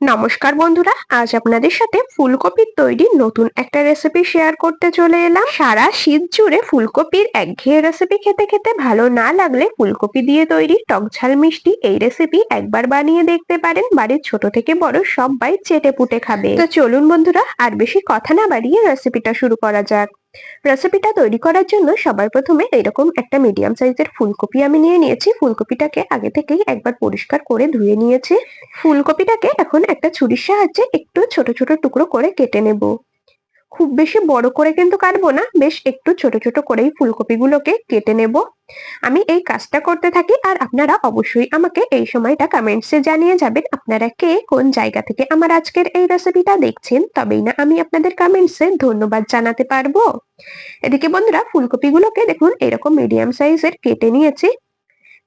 নমস্কার বন্ধুরা, আজ আপনাদের সাথে ফুলকপির তৈরি নতুন একটা রেসিপি শেয়ার করতে চলে এলাম। সারা শীত জুড়ে ফুলকপির একঘেয়ে রেসিপি খেতে খেতে ভালো না লাগলে ফুলকপি দিয়ে তৈরি টকঝাল মিষ্টি এই রেসিপি একবার বানিয়ে দেখতে পারেন। বাড়ির ছোট থেকে বড় সবাই চেটে পুটে খাবে। তো চলুন বন্ধুরা, আর বেশি কথা না বাড়িয়ে রেসিপিটা শুরু করা যাক। রেসিপিটা তৈরি করার জন্য সবার প্রথমে এরকম একটা মিডিয়াম সাইজের ফুলকপি আমি নিয়ে নিয়েছি। ফুলকপিটাকে আগে থেকেই একবার পরিষ্কার করে ধুয়ে নিয়েছি। ফুলকপিটাকে এখন একটা ছুরির সাহায্যে একটু ছোট ছোট টুকরো করে কেটে নেব। খুব বেশি বড় করে কিন্তু কাটবো না, বেশ একটু ছোট ছোট করেই ফুলকপিগুলোকে কেটে নেব। আমি এই কাজটা করতে থাকি আর আপনারা অবশ্যই আমাকে এই সময়টা কমেন্টসে জানিয়ে যাবেন, আপনারা কে কোন জায়গা থেকে আমার আজকের এই রেসিপিটা দেখছেন, তবেই না আমি আপনাদের কমেন্টসে ধন্যবাদ জানাতে পারব। এদিকে বন্ধুরা, ফুলকপিগুলোকে দেখুন, এরকম মিডিয়াম সাইজের কেটে নিয়েছি।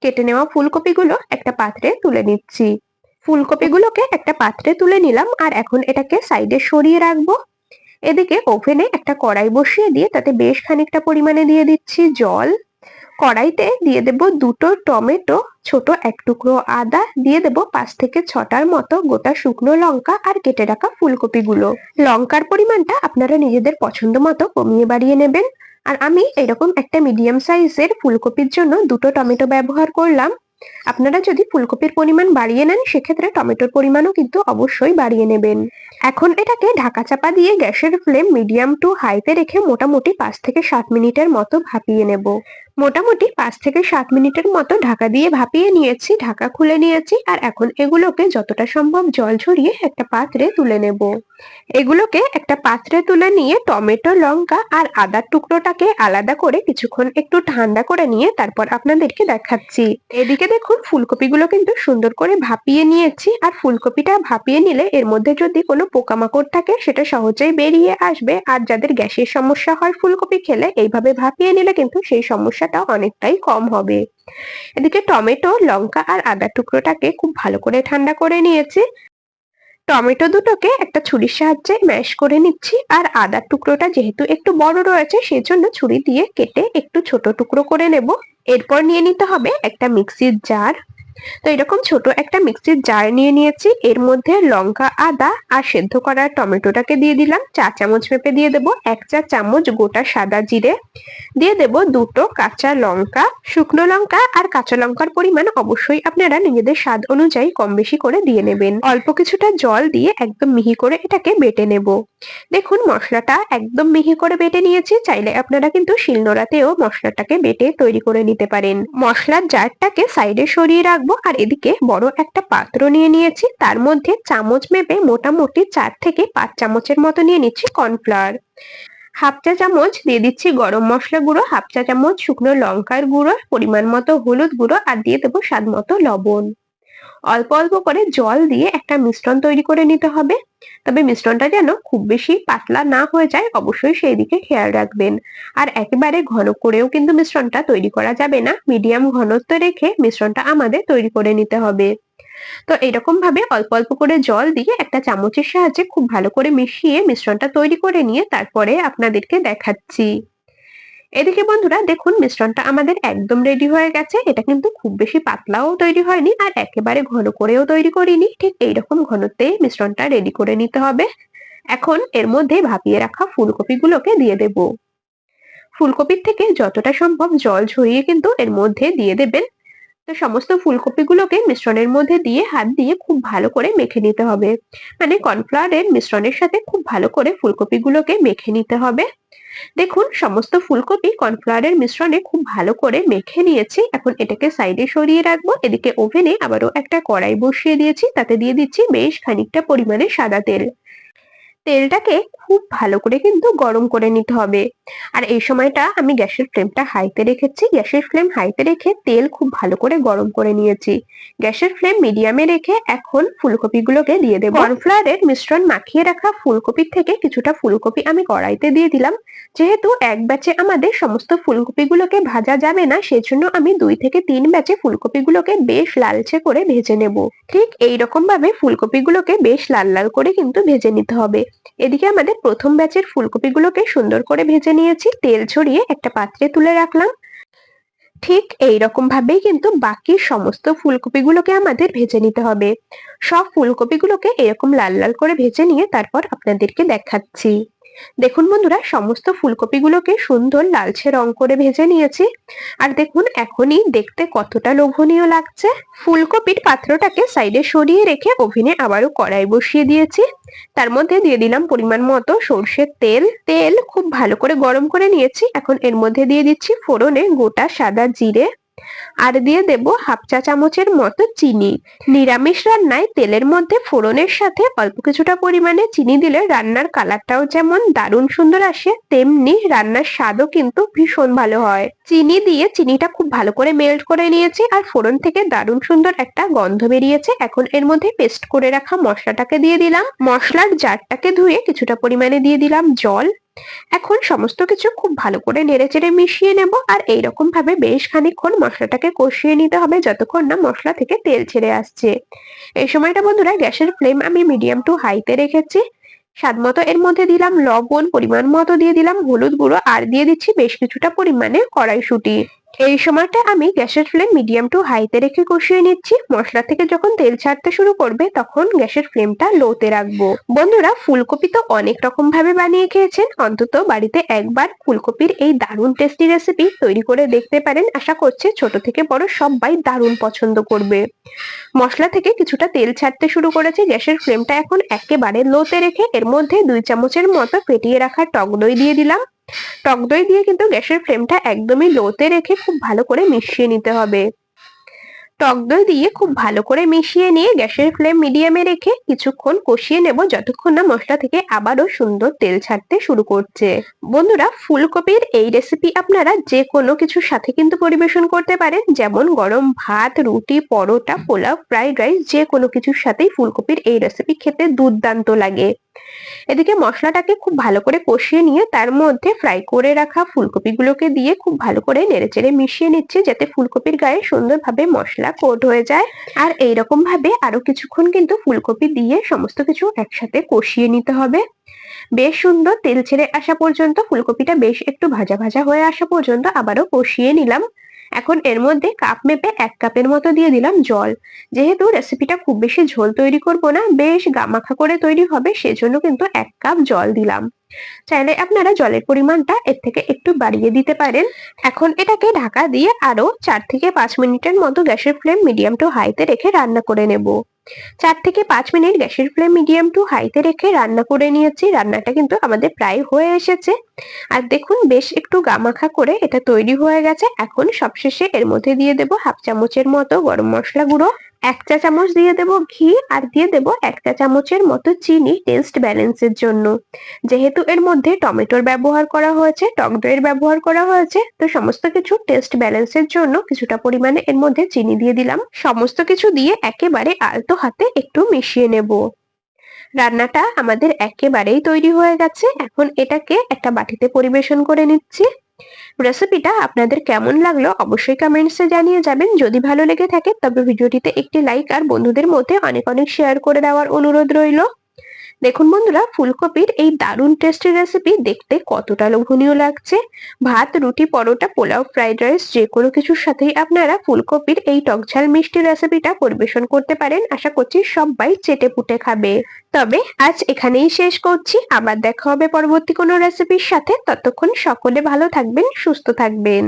কেটে নেওয়া ফুলকপিগুলো একটা পাত্রে তুলে নিচ্ছি। ফুলকপিগুলোকে একটা পাত্রে তুলে নিলাম আর এখন এটাকে সাইডে সরিয়ে রাখব। এদিকে ওভেনে একটা কড়াই বসিয়ে দিয়ে তাতে বেশ খানিকটা পরিমাণে দিয়ে দিচ্ছি জল। কড়াইতে দিয়ে দেব দুটো টমেটো, ছোট এক টুকরো আদা, দিয়ে দেব পাঁচ থেকে ছটার মতো গোটা শুকনো লঙ্কা আর কেটে রাখা ফুলকপিগুলো। লঙ্কার পরিমাণটা আপনারা নিজেদের পছন্দ মতো কমিয়ে বাড়িয়ে নেবেন। আর আমি এরকম একটা মিডিয়াম সাইজের ফুলকপির জন্য দুটো টমেটো ব্যবহার করলাম। আপনারা যদি ফুলকপির পরিমাণ বাড়িয়ে নেন, সেক্ষেত্রে টমেটোর পরিমাণও কিন্তু অবশ্যই বাড়িয়ে নেবেন। এখন এটাকে ঢাকা চাপা দিয়ে গ্যাসের ফ্লেম মিডিয়াম টু হাইতে রেখে মোটামুটি পাঁচ থেকে সাত মিনিটের মতো ভাপিয়ে নেব। মোটামুটি পাঁচ থেকে সাত মিনিটের মতো ঢাকা দিয়ে ভাপিয়ে নিয়েছি, ঢাকা খুলে নিয়েছি আর এখন এগুলোকে যতটা সম্ভব জল ঝরিয়ে একটা পাত্রে তুলে নেব। এগুলোকে একটা পাত্রে তুলে নিয়ে টমেটো, লঙ্কা আর আদার টুকরোটাকে আলাদা করে কিছুক্ষণ একটু ঠান্ডা করে নিয়ে তারপর আপনাদেরকে দেখাচ্ছি। এদিকে দেখুন ফুলকপিগুলো কিন্তু সুন্দর করে ভাপিয়ে নিয়েছি আর ফুলকপিটা ভাপিয়ে নিলে এর মধ্যে যদি কোনো পোকামাকড় থাকে সেটা সহজেই বেরিয়ে আসবে আর যাদের গ্যাসের সমস্যা হয় ফুলকপি খেলে এইভাবে ভাপিয়ে নিলে কিন্তু সেই সমস্যাটা অনেকটাই কম হবে। এদিকে টমেটো, লঙ্কা আর আদা টুকরোটাকে খুব ভালো করে ঠান্ডা করে নিয়েছি। টমেটো দুটোকে একটা ছুরির সাহায্যে ম্যাশ করে নিচ্ছি আর আদার টুকরোটা যেহেতু একটু বড় রয়েছে সেই জন্য ছুরি দিয়ে কেটে একটু ছোট টুকরো করে নেব। এরপর নিয়ে নিতে হবে একটা মিক্সির জার। তো এরকম ছোট একটা মিক্সির জার নিয়ে নিয়েছি। এর মধ্যে লঙ্কা, আদা আর সেদ্ধ করা টমেটোটাকে দিয়ে দিলাম। চা চামচ মেপে দিয়ে দেবো। এক চা চামচ গোটা সাদা জিরে। দিয়ে দেব দুটো কাঁচা লঙ্কা, শুকনো লঙ্কা আর কাঁচা লঙ্কার পরিমাণ অবশ্যই আপনারা নিজেদের স্বাদ অনুযায়ী কম বেশি করে দিয়ে নেবেন। অল্প কিছুটা জল দিয়ে একদম মিহি করে এটাকে বেটে নেব। দেখুন, মশলাটা একদম মিহি করে বেটে নিয়েছি, চাইলে আপনারা কিন্তু শিলনোড়াতেও মশলাটাকে বেটে তৈরি করে নিতে পারেন। মশলার জারটাকে সাইডে সরিয়ে রাখব, আর এদিকে বড় একটা পাত্র নিয়ে নিয়েছি, তার মধ্যে চামচ মেপে মোটামুটি চার থেকে পাঁচ চামচের মতো নিয়ে নিচ্ছি কর্নফ্লাওয়ার। হাফ চা চামচ দিয়ে দিচ্ছি গরম মশলা গুঁড়ো, হাফ চা চামচ শুকনো লঙ্কার গুঁড়ো, পরিমাণ মতো হলুদ গুঁড়ো, আর দিয়ে দেবো স্বাদ মতো লবণ। অল্প অল্প করে জল দিয়ে একটা মিশ্রণ তৈরি করে নিতে হবে। তবে মিশ্রণটা যেন খুব বেশি পাতলা না হয়ে যায়, অবশ্যই সেই দিকে খেয়াল রাখবেন। আর একেবারে ঘন করেও কিন্তু মিশ্রণটা তৈরি করা যাবে না। মিডিয়াম ঘনত্ব রেখে মিশ্রণটা আমাদের তৈরি করে নিতে হবে। তো এরকম ভাবে অল্প অল্প করে জল দিয়ে একটা চামচের সাহায্যে খুব ভালো করে মিশিয়ে মিশ্রণটা তৈরি করে নিয়ে তারপরে আপনাদেরকে দেখাচ্ছি। এদিকে বন্ধুরা দেখুন মিশ্রণটা আমাদের একদম রেডি হয়ে গেছে। এটা কিন্তু খুব বেশি পাতলাও তৈরি হয়নি আর একেবারে ঘন করেও তৈরি করিনি। ঠিক এইরকম ঘনত্বে মিশ্রণটা রেডি করে নিতে হবে। এখন এর মধ্যে ভাপিয়ে রাখা ফুলকপিগুলোকে দিয়ে দেব। ফুলকপির থেকে যতটা সম্ভব জল ঝরিয়ে কিন্তু এর মধ্যে দিয়ে দেবেন। তো সমস্ত ফুলকপিগুলোকে মিশ্রণের মধ্যে দিয়ে হাত দিয়ে খুব ভালো করে মেখে নিতে হবে। মানে কর্নফ্লাওয়ারের মিশ্রণের সাথে খুব ভালো করে ফুলকপিগুলোকে মেখে নিতে হবে। দেখুন, সমস্ত ফুলকপি কর্নফ্লাওয়ারের মিশ্রণে খুব ভালো করে মেখে নিয়েছি। এখন এটাকে সাইডে সরিয়ে রাখব। এদিকে ওভেনে আবারও একটা কড়াই বসিয়ে দিয়েছি। তাতে দিয়ে দিচ্ছি বেশ খানিকটা পরিমাণে সাদা তেল। তেলটাকে খুব ভালো করে কিন্তু গরম করে নিতে হবে। আর এই সময়টা আমি গ্যাসের ফ্লেমটা হাইতে রেখেছি। গ্যাসের ফ্লেম হাইতে রেখে তেল খুব ভালো করে গরম করে নিয়েছি। গ্যাসের ফ্লেম মিডিয়ামে রেখে এখন ফুলকপিগুলোকে দিয়ে দেবো। কর্নফ্লাওয়ারের মিশ্রণ মাখিয়ে রাখা ফুলকপির থেকে কিছুটা ফুলকপি আমি কড়াইতে দিয়ে দিলাম। যেহেতু এক ব্যাচে আমাদের সমস্ত ফুলকপিগুলোকে ভাজা যাবে না, সেজন্য আমি দুই থেকে তিন ব্যাচে ফুলকপিগুলোকে বেশ লালচে করে ভেজে নেব। ঠিক এই রকম ভাবে ফুলকপিগুলোকে বেশ লাল লাল করে কিন্তু ভেজে নিতে হবে। এদিকে আমাদের প্রথম ব্যাচের ফুলকপিগুলোকে সুন্দর করে ভেজে নিয়েছি, তেল ছড়িয়ে একটা পাত্রে তুলে রাখলাম। ঠিক এই রকম ভাবেই কিন্তু বাকি সমস্ত ফুলকপিগুলোকে আমাদের ভেজে নিতে হবে। সব ফুলকপিগুলোকে এরকম লাল লাল করে ভেজে নিয়ে তারপর আপনাদেরকে দেখাচ্ছি। দেখুন বন্ধুরা, সমস্ত ফুলকপিগুলোকে সুন্দর লালচে রং করে ভেজে নিয়েছি। আর দেখুন, এখনই দেখতে কতটা লোভনীয় লাগছে। ফুলকপির পাত্রটাকে সাইডে সরিয়ে রেখে ওভেনে আবারও কড়াই বসিয়ে দিয়েছি। তার মধ্যে দিয়ে দিলাম পরিমাণ মতো সর্ষের তেল। তেল খুব ভালো করে গরম করে নিয়েছি। এখন এর মধ্যে দিয়ে দিচ্ছি ফোড়নে গোটা সাদা জিরে। আর দিয়ে দেব হাফ চা চামচের মতো চিনি। নিরামিষ রান্নায় তেলের মধ্যে ফোড়নের সাথে অল্প কিছুটা পরিমাণে চিনি দিলে রান্নার কালারটাও যেমন দারুণ সুন্দর আসে, তেমনি রান্নার স্বাদও কিন্তু ভীষণ ভালো হয়। চিনি দিয়ে চিনিটা খুব ভালো করে মেল্ট করে নিয়েছি আর ফোড়ন থেকে দারুণ সুন্দর একটা গন্ধ বেরিয়েছে। এখন এর মধ্যে পেস্ট করে রাখা মশলাটাকে দিয়ে দিলাম। মশলার জারটাকে ধুয়ে কিছুটা পরিমাণে দিয়ে দিলাম জল। এখন সমস্ত কিছু খুব ভালো করে নেড়ে চেড়ে মিশিয়ে নেব আর এইরকম ভাবে বেশ খানিক্ষণ মশলাটাকে কষিয়ে নিতে হবে যতক্ষণ না মশলা থেকে তেল ছেড়ে আসছে। এই সময়টা বন্ধুরা গ্যাসের ফ্লেম আমি মিডিয়াম টু হাইতে রেখেছি। স্বাদ মতো এর মধ্যে দিলাম লবণ, পরিমাণ মতো দিয়ে দিলাম হলুদ গুঁড়ো আর দিয়ে দিচ্ছি বেশ কিছুটা পরিমাণে কড়াইশুঁটি। এই সময়টা আমি গ্যাসের ফ্লেম মিডিয়াম টু হাইতে রেখে কষিয়ে নিচ্ছি। মশলা থেকে যখন তেল ছাড়তে শুরু করবে, তখন গ্যাসের ফ্লেমটা লোতে রাখব। বন্ধুরা, ফুলকপি তো অনেক রকম ভাবে বানিয়ে খেয়েছেন। অন্তত বাড়িতে একবার ফুলকপির এই দারুণ টেস্টি রেসিপি তৈরি করে দেখতে পারেন। আশা করছে ছোট থেকে বড় সবাই দারুণ পছন্দ করবে। মশলা থেকে কিছুটা তেল ছাড়তে শুরু করেছে। গ্যাসের ফ্লেমটা এখন একেবারে লোতে রেখে এর মধ্যে দুই চামচের মতো ফেটিয়ে রাখা টক দই দিয়ে দিলাম। টক দই দিয়ে কিন্তু গ্যাসের ফ্লেমটা একদমই লোতে রেখে খুব ভালো করে মিশিয়ে নিতে হবে। টক দই দিয়ে খুব ভালো করে মিশিয়ে নিয়ে গ্যাসের ফ্লেম মিডিয়ামে রেখে কিছুক্ষণ কষিয়ে নেব যতক্ষণ না মশলা থেকে আবারও সুন্দর তেল ছাড়তে শুরু করছে। বন্ধুরা, ফুলকপির এই রেসিপি আপনারা যে কোনো কিছুর সাথে কিন্তু পরিবেশন করতে পারেন। যেমন গরম ভাত, রুটি, পরোটা, পোলাও, ফ্রাইড রাইস যে কোনো কিছুর সাথেই ফুলকপির এই রেসিপি খেতে দুর্দান্ত লাগে। এদিকে মশলাটাকে খুব ভালো করে কষিয়ে নিয়ে তার মধ্যে ফ্রাই করে রাখা ফুলকপিগুলোকে দিয়ে খুব ভালো করে নেড়েচেড়ে মিশিয়ে নিচ্ছে যাতে ফুলকপির গায়ে সুন্দরভাবে মশলা কোট হয়ে যায়। আর এইরকম ভাবে আরও কিছুক্ষণ কিন্তু ফুলকপি দিয়ে সমস্ত কিছু একসাথে কষিয়ে নিতে হবে। বেশ সুন্দর তেল ছেড়ে আসা পর্যন্ত ফুলকপিটা বেশ একটু ভাজা ভাজা হয়ে আসা পর্যন্ত আবারও কষিয়ে নিলাম। এখন এর মধ্যে কাপ মেপে এক কাপের মতো দিয়ে দিলাম জল। যেহেতু রেসিপিটা খুব বেশি ঝোল তৈরি করব না, বেশ গামাখা করে তৈরি হবে, সেজন্য কিন্তু এক কাপ জল দিলাম। চাইলে আপনারা জলের পরিমাণটা এর থেকে একটু বাড়িয়ে দিতে পারেন। এখন এটাকে ঢাকা দিয়ে আরও চার থেকে পাঁচ মিনিটের মতো গ্যাসের ফ্লেম মিডিয়াম টু হাইতে রেখে রান্না করে নেব। চার থেকে পাঁচ মিনিট গ্যাসের ফ্লেম মিডিয়াম টু হাইতে রেখে রান্না করে নিয়েছি। রান্নাটা কিন্তু আমাদের প্রায় হয়ে এসেছে। আর দেখুন, বেশ একটু গামাখা করে এটা তৈরি হয়ে গেছে। এখন সবশেষে এর মধ্যে দিয়ে দেব হাফ চামচের মতো গরম মশলা গুঁড়ো। এক চা চামচ দিয়ে দেব ঘি আর দিয়ে দেব এক চা চামচের মতো চিনি টেস্ট ব্যালেন্সের জন্য। যেহেতু এর মধ্যে টমেটোর ব্যবহার করা হয়েছে, টক দইয়ের ব্যবহার করা হয়েছে, তো সমস্ত কিছু টেস্ট ব্যালেন্সের জন্য কিছুটা পরিমাণে এর মধ্যে চিনি দিয়ে দিলাম। সমস্ত কিছু দিয়ে একেবারে আলতো হাতে একটু মিশিয়ে নেব। রান্নাটা আমাদের একেবারেই তৈরি হয়ে গেছে। এখন এটাকে একটা বাটিতে পরিবেশন করে নিচ্ছি। রেসিপিটা আপনাদের কেমন লাগল অবশ্যই কমেন্টসে জানিয়ে যাবেন। যদি ভালো লেগে থাকে তবে ভিডিওটিতে একটি লাইক আর বন্ধুদের মধ্যে অনেক অনেক শেয়ার করে দেওয়ার অনুরোধ রইল। দেখুন বন্ধুরা, ফুলকপির এই দারুণ টেস্টি রেসিপি দেখতে কতটা লোভনীয় লাগছে। ভাত, রুটি, পরোটা, পোলাও ফ্রাইড রাইস যে কোনো কিছুর সাথেই আপনারা ফুলকপির এই টকঝাল মিষ্টি রেসিপিটা পরিবেশন করতে পারেন। আশা করছি সবাই চেটে পুটে খাবে। তবে আজ এখানেই শেষ করছি। আবার দেখা হবে পরবর্তী কোনো রেসিপির সাথে। ততক্ষণ সকলে ভালো থাকবেন, সুস্থ থাকবেন।